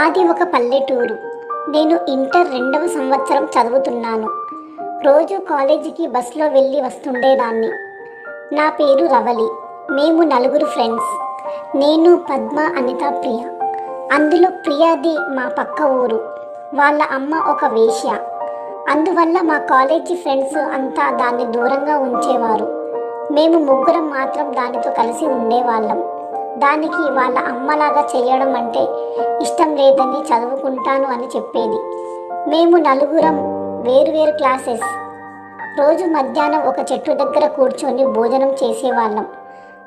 మాది ఒక పల్లెటూరు. నేను ఇంటర్ రెండవ సంవత్సరం చదువుతున్నాను. రోజు కాలేజీకి బస్సులో వెళ్ళి వస్తుండేదాన్ని. నా పేరు రవలి. మేము నలుగురు ఫ్రెండ్స్. నేను పద్మ అనిత ప్రియ. అందులో ప్రియాది మా పక్క ఊరు. వాళ్ళ అమ్మ ఒక వేశ్య. అందువల్ల మా కాలేజీ ఫ్రెండ్స్ అంతా దాన్ని దూరంగా ఉంచేవారు. మేము ముగ్గురం మాత్రం దానితో కలిసి ఉండేవాళ్ళం. దానికి వాళ్ళ అమ్మలాగా చేయడం అంటే ఇష్టం లేదని చదువుకుంటాను అని చెప్పేది. మేము నలుగురం వేరువేరు క్లాసెస్. రోజు మధ్యాహ్నం ఒక చెట్టు దగ్గర కూర్చొని భోజనం చేసేవాళ్ళం.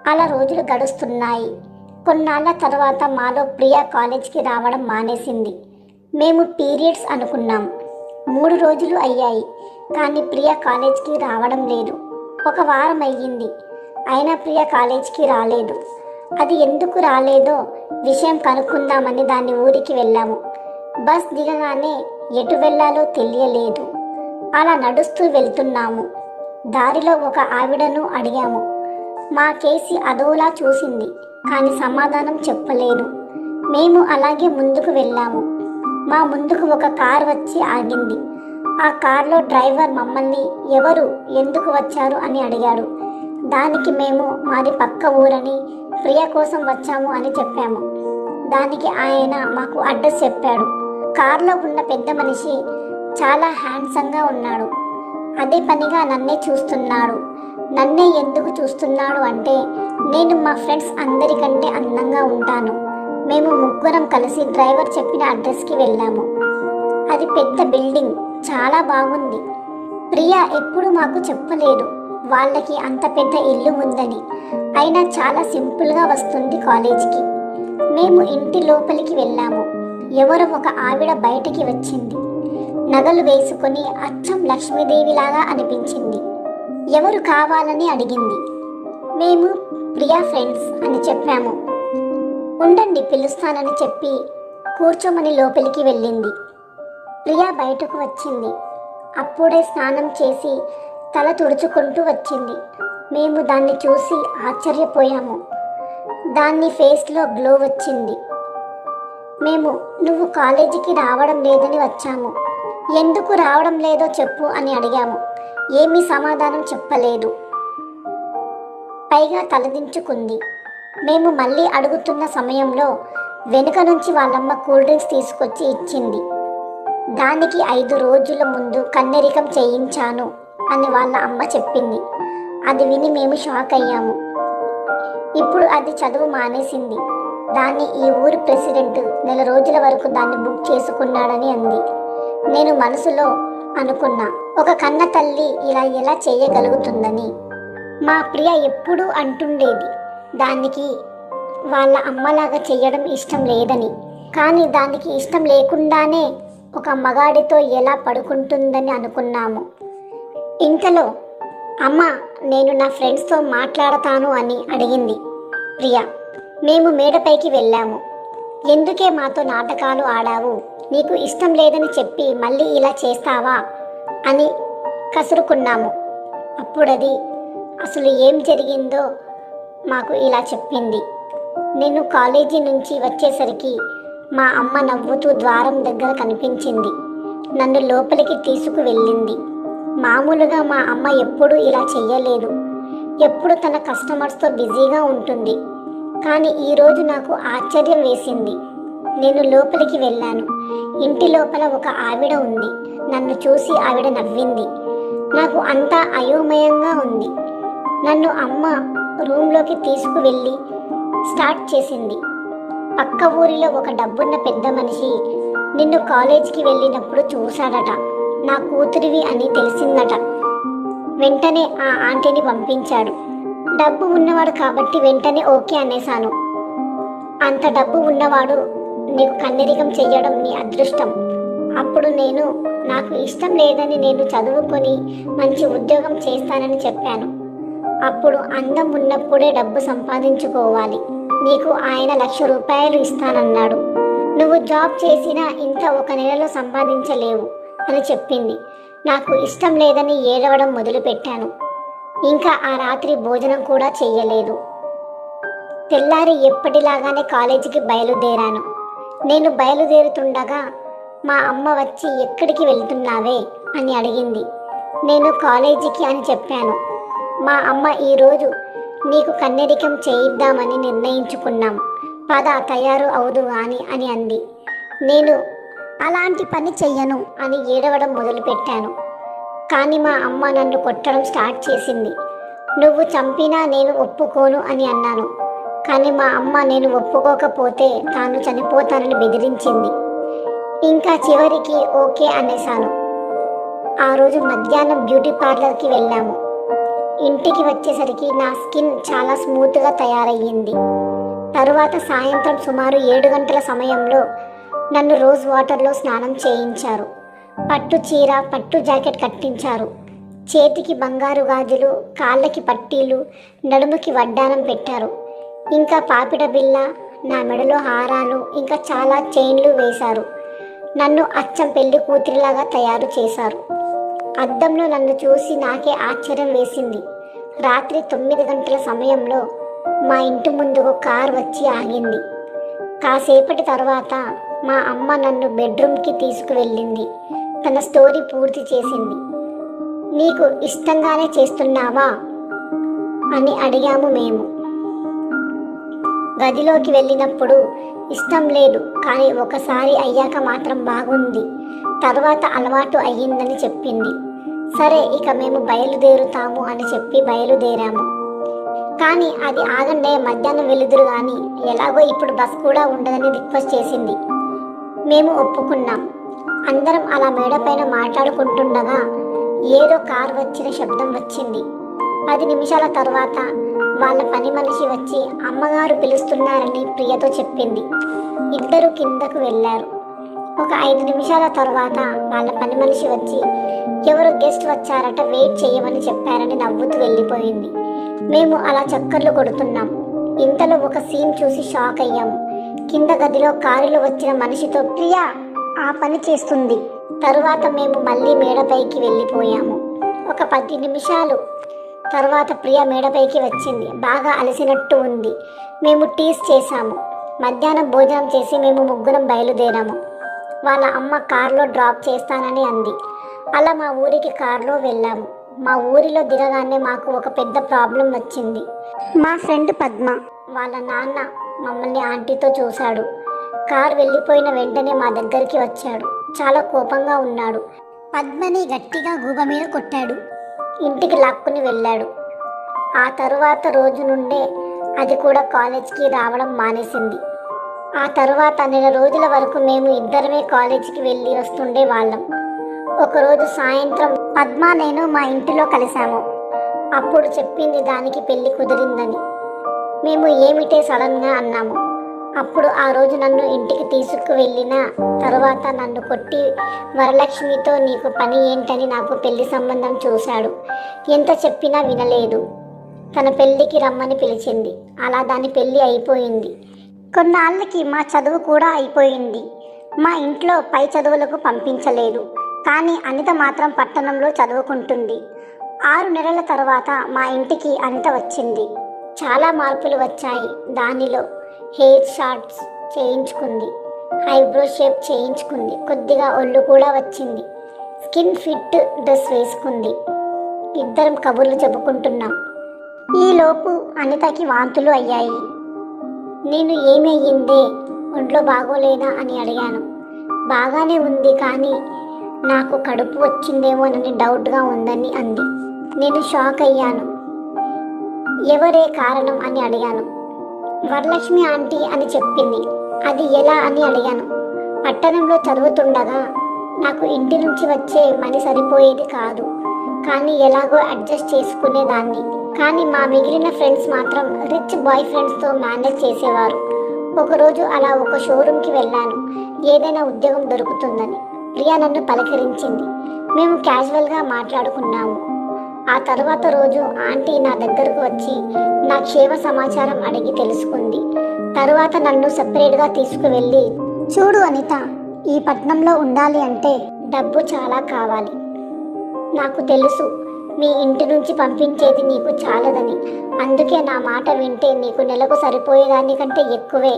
అలా రోజులు గడుస్తున్నాయి. కొన్నాళ్ళ తర్వాత మాలో ప్రియా కాలేజ్కి రావడం మానేసింది. మేము పీరియడ్స్ అనుకున్నాం. మూడు రోజులు అయ్యాయి. కానీ ప్రియా కాలేజ్కి రావడం లేదు. ఒక వారం అయ్యింది. అయినా ప్రియ కాలేజ్కి రాలేదు. అది ఎందుకు రాలేదో విషయం కనుక్కుందామని దాని ఊరికి వెళ్ళాము. బస్ దిగగానే ఎటు వెళ్ళాలో తెలియలేదు. అలా నడుస్తూ వెళ్తున్నాము. దారిలో ఒక ఆవిడను అడిగాము. మా కేసి అదోలా చూసింది కానీ సమాధానం చెప్పలేదు. మేము అలాగే ముందుకు వెళ్ళాము. మా ముందుకు ఒక కార్ వచ్చి ఆగింది. ఆ కార్లో డ్రైవర్ మమ్మల్ని ఎవరు? ఎందుకు వచ్చారు? అని అడిగాడు. దానికి మేము మాది పక్క ఊరని ప్రియ కోసం వచ్చాము అని చెప్పాము. దానికి ఆయన మాకు అడ్రస్ చెప్పాడు. కార్లో ఉన్న పెద్ద మనిషి చాలా హ్యాండ్సంగా ఉన్నాడు. అదే పనిగా నన్నే చూస్తున్నాడు. నన్నే ఎందుకు చూస్తున్నాడు అంటే నేను మా ఫ్రెండ్స్ అందరికంటే అందంగా ఉంటాను. మేము ముగ్గురం కలిసి డ్రైవర్ చెప్పిన అడ్రస్కి వెళ్ళాము. అది పెద్ద బిల్డింగ్. చాలా బాగుంది. ప్రియా ఎప్పుడు మాకు చెప్పలేదు. వాళ్ళకి అంత పెద్ద ఇల్లు ఉందని. అయినా చాలా సింపుల్గా వస్తుంది కాలేజీకి. మేము ఇంటి లోపలికి వెళ్ళాము. ఎవరో ఒక ఆవిడ బయటికి వచ్చింది. నగలు వేసుకొని అచ్చం లక్ష్మీదేవిలాగా అనిపించింది. ఎవరు కావాలని అడిగింది. మేము ప్రియా ఫ్రెండ్స్ అని చెప్పాము. ఉండండి పిలుస్తానని చెప్పి కూర్చోమని లోపలికి వెళ్ళింది. ప్రియా బయటకు వచ్చింది. అప్పుడే స్నానం చేసి తల తుడుచుకుంటూ వచ్చింది. మేము దాన్ని చూసి ఆశ్చర్యపోయాము. దాన్ని ఫేస్లో గ్లో వచ్చింది. మేము నువ్వు కాలేజీకి రావడం లేదని వచ్చాము. ఎందుకు రావడం లేదో చెప్పు అని అడిగాము. ఏమీ సమాధానం చెప్పలేదు. పైగా తలదించుకుంది. మేము మళ్ళీ అడుగుతున్న సమయంలో వెనుక నుంచి వాళ్ళమ్మ కూల్ డ్రింక్స్ తీసుకొచ్చి ఇచ్చింది. దానికి ఐదు రోజుల ముందు కన్నెరికం చేయించాను. అని వాళ్ళ అమ్మ చెప్పింది. అది విని మేము షాక్ అయ్యాము. ఇప్పుడు అది చదువు మానేసింది. దాన్ని ఈ ఊరి ప్రెసిడెంట్ నెల రోజుల వరకు దాన్ని బుక్ చేసుకున్నాడని అంది. నేను మనసులో అనుకున్నా ఒక కన్న తల్లి ఇలా ఎలా చేయగలుగుతుందని. మా ప్రియ ఎప్పుడూ అంటుండేది దానికి వాళ్ళ అమ్మలాగా చేయడం ఇష్టం లేదని. కానీ దానికి ఇష్టం లేకుండానే ఒక మగాడితో ఎలా పడుకుంటుందని అనుకున్నాము. ఇంతలో అమ్మ నేను నా ఫ్రెండ్స్తో మాట్లాడతాను అని అడిగింది ప్రియ. మేము మేడపైకి వెళ్ళాము. ఎందుకే మాతో నాటకాలు ఆడావు? నీకు ఇష్టం లేదని చెప్పి మళ్ళీ ఇలా చేస్తావా? అని కసురుకున్నాము. అప్పుడది అసలు ఏం జరిగిందో మాకు ఇలా చెప్పింది. నేను కాలేజీ నుంచి వచ్చేసరికి మా అమ్మ నవ్వుతూ ద్వారం దగ్గర కనిపించింది. నన్ను లోపలికి తీసుకువెళ్ళింది. మామూలుగా మా అమ్మ ఎప్పుడూ ఇలా చెయ్యలేదు. ఎప్పుడు తన కస్టమర్స్తో బిజీగా ఉంటుంది. కానీ ఈరోజు నాకు ఆశ్చర్యం వేసింది. నేను లోపలికి వెళ్ళాను. ఇంటి లోపల ఒక ఆవిడ ఉంది. నన్ను చూసి ఆవిడ నవ్వింది. నాకు అంతా అయోమయంగా ఉంది. నన్ను అమ్మ రూమ్లోకి తీసుకువెళ్ళి స్టార్ట్ చేసింది. పక్క ఊరిలో ఒక డబ్బున్న పెద్ద మనిషి నిన్ను కాలేజీకి వెళ్ళినప్పుడు చూశాడట. నా కూతురివి అని తెలిసిందట. వెంటనే ఆ ఆంటీని పంపించాడు. డబ్బు ఉన్నవాడు కాబట్టి వెంటనే ఓకే అనేశాను. అంత డబ్బు ఉన్నవాడు నీకు కన్నెరికం చెయ్యడం నీ అదృష్టం. అప్పుడు నేను నాకు ఇష్టం లేదని నేను చదువుకొని మంచి ఉద్యోగం చేస్తానని చెప్పాను. అప్పుడు అందం ఉన్నప్పుడే డబ్బు సంపాదించుకోవాలి. నీకు ఆయన లక్ష రూపాయలు ఇస్తానన్నాడు. నువ్వు జాబ్ చేసినా ఇంత ఒక నెలలో సంపాదించలేవు. అని చెప్పింది. నాకు ఇష్టం లేదని ఏడవడం మొదలుపెట్టాను. ఇంకా ఆ రాత్రి భోజనం కూడా చెయ్యలేదు. తెల్లారి ఎప్పటిలాగానే కాలేజీకి బయలుదేరాను. నేను బయలుదేరుతుండగా మా అమ్మ వచ్చి ఎక్కడికి వెళ్తున్నావే అని అడిగింది. నేను కాలేజీకి అని చెప్పాను. మా అమ్మ ఈరోజు నీకు కన్నెరికం చేయిద్దామని నిర్ణయించుకున్నాం. పద తయారు అవుదు గాని అని అంది. నేను అలాంటి పని చెయ్యను అని ఏడవడం మొదలుపెట్టాను. కానీ మా అమ్మ నన్ను కొట్టడం స్టార్ట్ చేసింది. నువ్వు చంపినా నేను ఒప్పుకోను అని అన్నాను. కానీ మా అమ్మ నేను ఒప్పుకోకపోతే తాను చనిపోతానని బెదిరించింది. ఇంకా చివరికి ఓకే అనేశాను. ఆ రోజు మధ్యాహ్నం బ్యూటీ పార్లర్కి వెళ్ళాము. ఇంటికి వచ్చేసరికి నా స్కిన్ చాలా స్మూత్గా తయారయ్యింది. తరువాత సాయంత్రం సుమారు ఏడు గంటల సమయంలో నన్ను రోజ్ వాటర్లో స్నానం చేయించారు. పట్టు చీర పట్టు జాకెట్ కట్టించారు. చేతికి బంగారు గాజులు కాళ్ళకి పట్టీలు నడుముకి వడ్డానం పెట్టారు. ఇంకా పాపిడ బిల్ల నా మెడలో హారాలు ఇంకా చాలా చైన్లు వేశారు. నన్ను అచ్చం పెళ్ళి కూతురిలాగా తయారు చేశారు. అద్దంలో నన్ను చూసి నాకే ఆశ్చర్యం వేసింది. రాత్రి తొమ్మిది గంటల సమయంలో మా ఇంటి ముందుకు కార్ వచ్చి ఆగింది. కాసేపటి తర్వాత మా అమ్మ నన్ను బెడ్రూమ్కి తీసుకువెళ్ళింది. తన స్టోరీ పూర్తి చేసింది. నీకు ఇష్టంగానే చేస్తున్నావా? అని అడిగాము మేము. గదిలోకి వెళ్ళినప్పుడు ఇష్టం లేదు కానీ ఒకసారి అయ్యాక మాత్రం బాగుంది. తర్వాత అలవాటు అయ్యిందని చెప్పింది. సరే ఇక మేము బయలుదేరుతాము అని చెప్పి బయలుదేరాము. కానీ అది ఆగండే మధ్యాహ్నం వెలుదురు కానీ ఎలాగో ఇప్పుడు బస్ కూడా ఉండదని రిక్వెస్ట్ చేసింది. మేము ఒప్పుకున్నాం. అందరం అలా మేడపైన మాట్లాడుకుంటుండగా ఏదో కార్ వచ్చిన శబ్దం వచ్చింది. పది నిమిషాల తర్వాత వాళ్ళ పని మనిషి వచ్చి అమ్మగారు పిలుస్తున్నారని ప్రియతో చెప్పింది. ఇద్దరు కిందకు వెళ్ళారు. ఒక ఐదు నిమిషాల తర్వాత వాళ్ళ పని మనిషి వచ్చి ఎవరు గెస్ట్ వచ్చారట వెయిట్ చేయమని చెప్పారని నవ్వుతూ వెళ్ళిపోయింది. మేము అలా చక్కర్లు కొడుతున్నాం. ఇంతలో ఒక సీన్ చూసి షాక్ అయ్యాము. కింద గదిలో కారులో వచ్చిన మనిషితో ప్రియా ఆ పని చేస్తుంది. తరువాత మేము మళ్ళీ మేడపైకి వెళ్ళిపోయాము. ఒక పది నిమిషాలు. తర్వాత ప్రియ మేడపైకి వచ్చింది. బాగా అలసినట్టు ఉంది. మేము టీస్ చేశాము. మధ్యాహ్నం భోజనం చేసి మేము ముగ్గురం బయలుదేరాము. వాళ్ళ అమ్మ కార్లో డ్రాప్ చేస్తానని అంది. అలా మా ఊరికి కార్లో వెళ్ళాము. మా ఊరిలో దిగగానే మాకు ఒక పెద్ద ప్రాబ్లం వచ్చింది. మా ఫ్రెండ్ పద్మ. వాళ్ళ నాన్న మమ్మల్ని ఆంటీతో చూశాడు. కార్ వెళ్ళిపోయిన వెంటనే మా దగ్గరికి వచ్చాడు. చాలా కోపంగా ఉన్నాడు. పద్మని గట్టిగా గూబ మీద కొట్టాడు. ఇంటికి లాక్కుని వెళ్ళాడు. ఆ తరువాత రోజు నుండే అది కూడా కాలేజ్కి రావడం మానేసింది. ఆ తరువాత నెల రోజుల వరకు మేము ఇద్దరమే కాలేజీకి వెళ్ళి వస్తుండే వాళ్ళం. ఒకరోజు సాయంత్రం పద్మ నేను మా ఇంటిలో కలిశాము. అప్పుడు చెప్పింది దానికి పెళ్ళి కుదిరిందని. మేము ఏమిటే సడన్గా అన్నాము? అప్పుడు ఆ రోజు నన్ను ఇంటికి తీసుకువెళ్ళిన తర్వాత నన్ను కొట్టి వరలక్ష్మితో నీకు పని ఏంటని నాకు పెళ్ళి సంబంధం చూశాడు. ఎంత చెప్పినా వినలేదు. తన పెళ్ళికి రమ్మని పిలిచింది. అలా దాని పెళ్ళి అయిపోయింది. కొన్నాళ్ళకి మా చదువు కూడా అయిపోయింది. మా ఇంట్లో పై చదువులకు పంపించలేదు. కానీ అనిత మాత్రం పట్టణంలో చదువుకుంటుంది. ఆరు నెలల తర్వాత మా ఇంటికి అనిత వచ్చింది. చాలా మార్పులు వచ్చాయి. దానిలో హెయిర్ షార్ట్స్ చేయించుకుంది. ఐబ్రో షేప్ చేయించుకుంది. కొద్దిగా ఒళ్ళు కూడా వచ్చింది. స్కిన్ ఫిట్ డ్రెస్ వేసుకుంది. ఇద్దరం కబుర్లు చెప్పుకుంటున్నాం. ఈలోపు అనితకి వాంతులు అయ్యాయి. నేను ఏమయ్యిందే? ఒంట్లో బాగోలేదా అని అడిగాను. బాగానే ఉంది కానీ నాకు కడుపు వచ్చిందేమోనని డౌట్గా ఉందని అంది. నేను షాక్ అయ్యాను. ఎవరే కారణం అని అడిగాను. వరలక్ష్మి ఆంటీ అని చెప్పింది. అది ఎలా అని అడిగాను. పట్టణంలో చదువుతుండగా నాకు ఇంటి నుంచి వచ్చే మనీ సరిపోయేది కాదు. కానీ ఎలాగో అడ్జస్ట్ చేసుకునేదాన్ని. కానీ మా మిగిలిన ఫ్రెండ్స్ మాత్రం రిచ్ బాయ్ ఫ్రెండ్స్తో మేనేజ్ చేసేవారు. ఒకరోజు అలా ఒక షోరూమ్కి వెళ్ళాను. ఏదైనా ఉద్యోగం దొరుకుతుందని. ప్రియా నన్ను పలకరించింది. మేము క్యాజువల్గా మాట్లాడుకున్నాము. ఆ తర్వాత రోజు ఆంటీ నా దగ్గరకు వచ్చి నా క్షేమ సమాచారం అడిగి తెలుసుకుంది. తరువాత నన్ను సపరేట్గా తీసుకువెళ్ళి చూడు అనిత ఈ పట్నంలో ఉండాలి అంటే డబ్బు చాలా కావాలి. నాకు తెలుసు మీ ఇంటి నుంచి పంపించేది నీకు చాలదని. అందుకే నా మాట వింటే నీకు నెలకు సరిపోయేదానికంటే ఎక్కువే.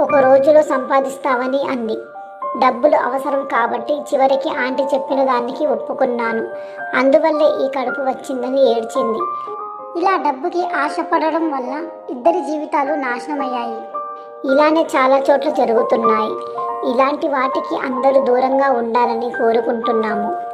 ఒక రోజులో సంపాదిస్తావని అంది. డబ్బులు అవసరం కాబట్టి చివరికి ఆంటీ చెప్పిన దానికి ఒప్పుకున్నాను. అందువల్లే ఈ కడుపు వచ్చిందని ఏడ్చింది. ఇలా డబ్బుకి ఆశపడడం వల్ల ఇద్దరి జీవితాలు నాశనమయ్యాయి. ఇలానే చాలా చోట్ల జరుగుతున్నాయి. ఇలాంటి వాటికి అందరూ దూరంగా ఉండాలని కోరుకుంటున్నాము.